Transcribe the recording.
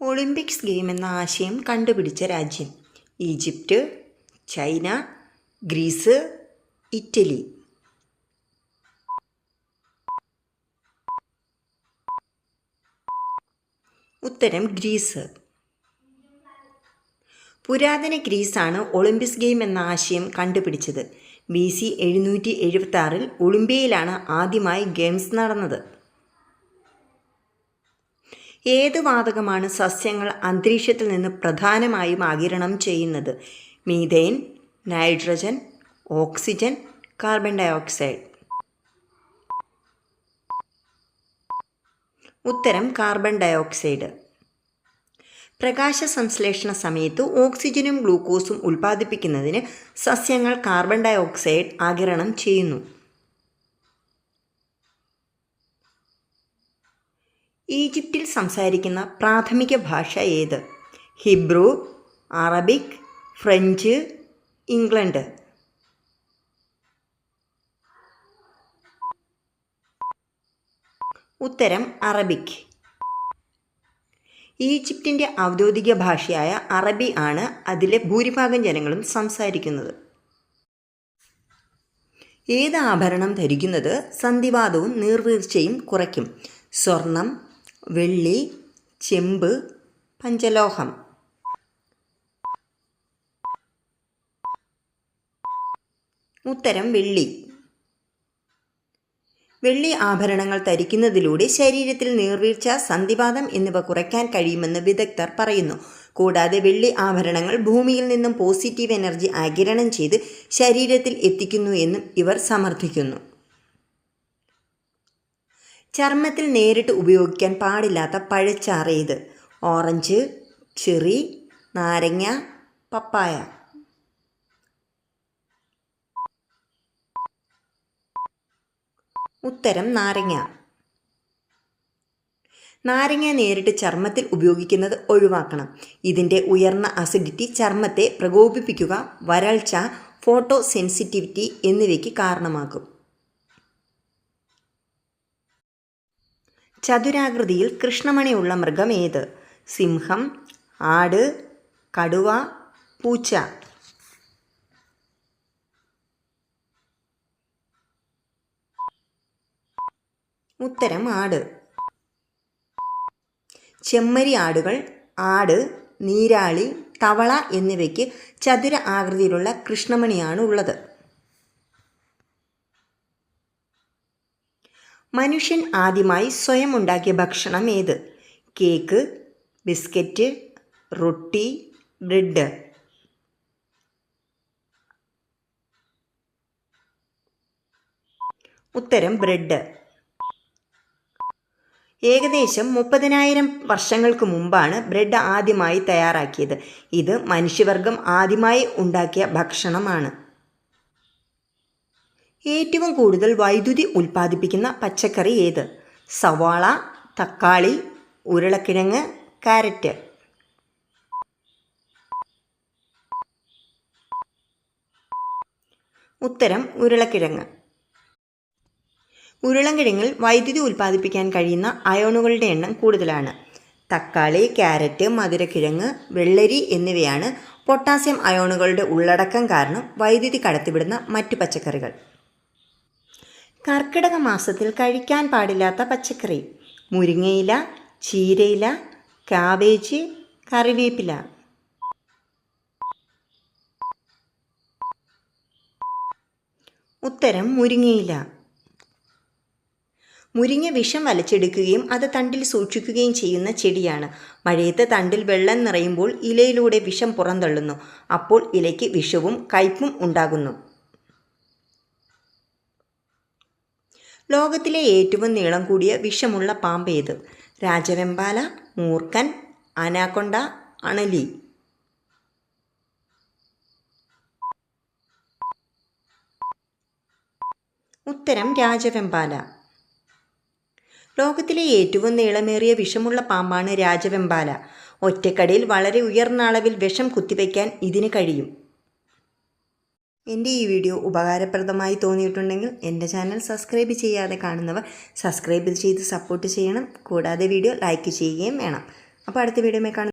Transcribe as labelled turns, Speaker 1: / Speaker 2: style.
Speaker 1: Olympics game എന്ന ആശയം കണ്ടുപിടിച്ച രാജ്യം. Egypt China Greece Italy. ഉത്തരം ഗ്രീസ്. പുരാതന ഗ്രീസാണ് ഒളിമ്പിക്സ് ഗെയിം എന്ന ആശയം കണ്ടുപിടിച്ചത്. ബി സി എഴുന്നൂറ്റി എഴുപത്തി ആറിൽ ഒളിമ്പിയയിലാണ് ആദ്യമായി ഗെയിംസ് നടന്നത്. ഏത് വാതകമാണ് സസ്യങ്ങൾ അന്തരീക്ഷത്തിൽ നിന്ന് പ്രധാനമായും ആകിരണം ചെയ്യുന്നത്? Methane nitrogen oxygen carbon dioxide. ഉത്തരം കാർബൺ ഡയോക്സൈഡ്. പ്രകാശ സംശ്ലേഷണ സമയത്ത് ഓക്സിജനും ഗ്ലൂക്കോസും ഉൽപ്പാദിപ്പിക്കുന്നതിന് സസ്യങ്ങൾ കാർബൺ ഡയോക്സൈഡ് ആകിരണം ചെയ്യുന്നു. ഈജിപ്തിൽ സംസാരിക്കുന്ന പ്രാഥമിക ഭാഷ ഏത്? Hebrew Arabic French England. ഉത്തരം അറബിക്. ഈജിപ്തിന്റെ ഔദ്യോഗിക ഭാഷയായ അറബി ആണ് അതിലെ ഭൂരിഭാഗം ജനങ്ങളും സംസാരിക്കുന്നത്. ഏത് ആഭരണം ധരിക്കുന്നത് സന്ധിവാദവും നീർവീഴ്ചയും കുറയ്ക്കും. സ്വർണം വെള്ളി ചെമ്പ് പഞ്ചലോഹം. ഉത്തരം വെള്ളി. വെള്ളി ആഭരണങ്ങൾ ധരിക്കുന്നതിലൂടെ ശരീരത്തിൽ നീർവീഴ്ച സന്ധിവാതം എന്നിവ കുറയ്ക്കാൻ കഴിയുമെന്ന് വിദഗ്ധർ പറയുന്നു. കൂടാതെ വെള്ളി ആഭരണങ്ങൾ ഭൂമിയിൽ നിന്നും പോസിറ്റീവ് എനർജി ആഗിരണം ചെയ്ത് ശരീരത്തിൽ എത്തിക്കുന്നു എന്നും ഇവർ സമർത്ഥിക്കുന്നു. ചർമ്മത്തിൽ നേരിട്ട് ഉപയോഗിക്കാൻ പാടില്ലാത്ത പഴച്ചാറ് ഇത് ഓറഞ്ച് ചെറി നാരങ്ങ പപ്പായ. ഉത്തരം നാരങ്ങ. നാരങ്ങ നേരിട്ട് ചർമ്മത്തിൽ ഉപയോഗിക്കുന്നത് ഒഴിവാക്കണം. ഇതിന്റെ ഉയർന്ന അസിഡിറ്റി ചർമ്മത്തെ പ്രകോപിപ്പിക്കുക വരൾച്ച ഫോട്ടോ സെൻസിറ്റിവിറ്റി എന്നിവയ്ക്ക് കാരണമാകും. ചതുരാകൃതിയിൽ കൃഷ്ണമണിയുള്ള മൃഗം ഏത്? സിംഹം ആട് കടുവ പൂച്ച. ഉത്തരം ആട്. ചെമ്മരി ആടുകൾ ആട് നീരാളി തവള എന്നിവയ്ക്ക് ചതുര ആകൃതിയിലുള്ള കൃഷ്ണമണിയാണ് ഉള്ളത് മനുഷ്യൻ ആദ്യമായി സ്വയം ഉണ്ടാക്കിയ ഭക്ഷണം ഏത്? കേക്ക് ബിസ്ക്കറ്റ് റൊട്ടി ബ്രെഡ്. ഉത്തരം ബ്രെഡ്. ഏകദേശം മുപ്പതിനായിരം വർഷങ്ങൾക്ക് മുമ്പാണ് ബ്രെഡ് ആദ്യമായി തയ്യാറാക്കിയത്. ഇത് മനുഷ്യവർഗം ആദ്യമായി ഉണ്ടാക്കിയ ഭക്ഷണമാണ്. ഏറ്റവും കൂടുതൽ വൈദ്യുതി ഉൽപ്പാദിപ്പിക്കുന്ന പച്ചക്കറി ഏത്? സവാള തക്കാളി ഉരുളക്കിഴങ്ങ് കാരറ്റ് ഉത്തരം ഉരുളക്കിഴങ്ങ്. ഉരുളക്കിഴങ്ങിൽ വൈദ്യുതി ഉൽപ്പാദിപ്പിക്കാൻ കഴിയുന്ന അയോണുകളുടെ എണ്ണം കൂടുതലാണ്. തക്കാളി ക്യാരറ്റ് മധുരക്കിഴങ്ങ് വെള്ളരി എന്നിവയാണ് പൊട്ടാസ്യം അയോണുകളുടെ ഉള്ളടക്കം കാരണം വൈദ്യുതി കടത്തിവിടുന്ന മറ്റു പച്ചക്കറികൾ. കർക്കിടക മാസത്തിൽ കഴിക്കാൻ പാടില്ലാത്ത പച്ചക്കറി. മുരിങ്ങയില ചീരയില കാബേജ് കറിവേപ്പില. ഉത്തരം മുരിങ്ങയില. മുരിങ്ങ വിഷം വലിച്ചെടുക്കുകയും അത് തണ്ടിൽ സൂക്ഷിക്കുകയും ചെയ്യുന്ന ചെടിയാണ്. മഴയത്ത് തണ്ടിൽ വെള്ളം നിറയുമ്പോൾ ഇലയിലൂടെ വിഷം പുറന്തള്ളുന്നു. അപ്പോൾ ഇലയ്ക്ക് വിഷവും കയ്പും ഉണ്ടാകുന്നു. ലോകത്തിലെ ഏറ്റവും നീളം കൂടിയ വിഷമുള്ള പാമ്പ് ഏത് രാജവെമ്പാല മൂർക്കൻ അനാക്കൊണ്ട അണലി. ഉത്തരം രാജവെമ്പാല. ലോകത്തിലെ ഏറ്റവും നീളമേറിയ വിഷമുള്ള പാമ്പാണ് രാജവെമ്പാല. ഒറ്റക്കടിയിൽ വളരെ ഉയർന്ന അളവിൽ വിഷം കുത്തിവയ്ക്കാൻ ഇതിന് കഴിയും. എന്റെ ഈ വീഡിയോ ഉപകാരപ്രദമായി തോന്നിയിട്ടുണ്ടെങ്കിൽ എന്റെ ചാനൽ സബ്സ്ക്രൈബ് ചെയ്യാതെ കാണുന്നവർ സബ്സ്ക്രൈബ് ചെയ്ത് സപ്പോർട്ട് ചെയ്യണം. കൂടാതെ വീഡിയോ ലൈക്ക് ചെയ്യുകയും വേണം. അപ്പോൾ അടുത്ത വീഡിയോ കാണാം.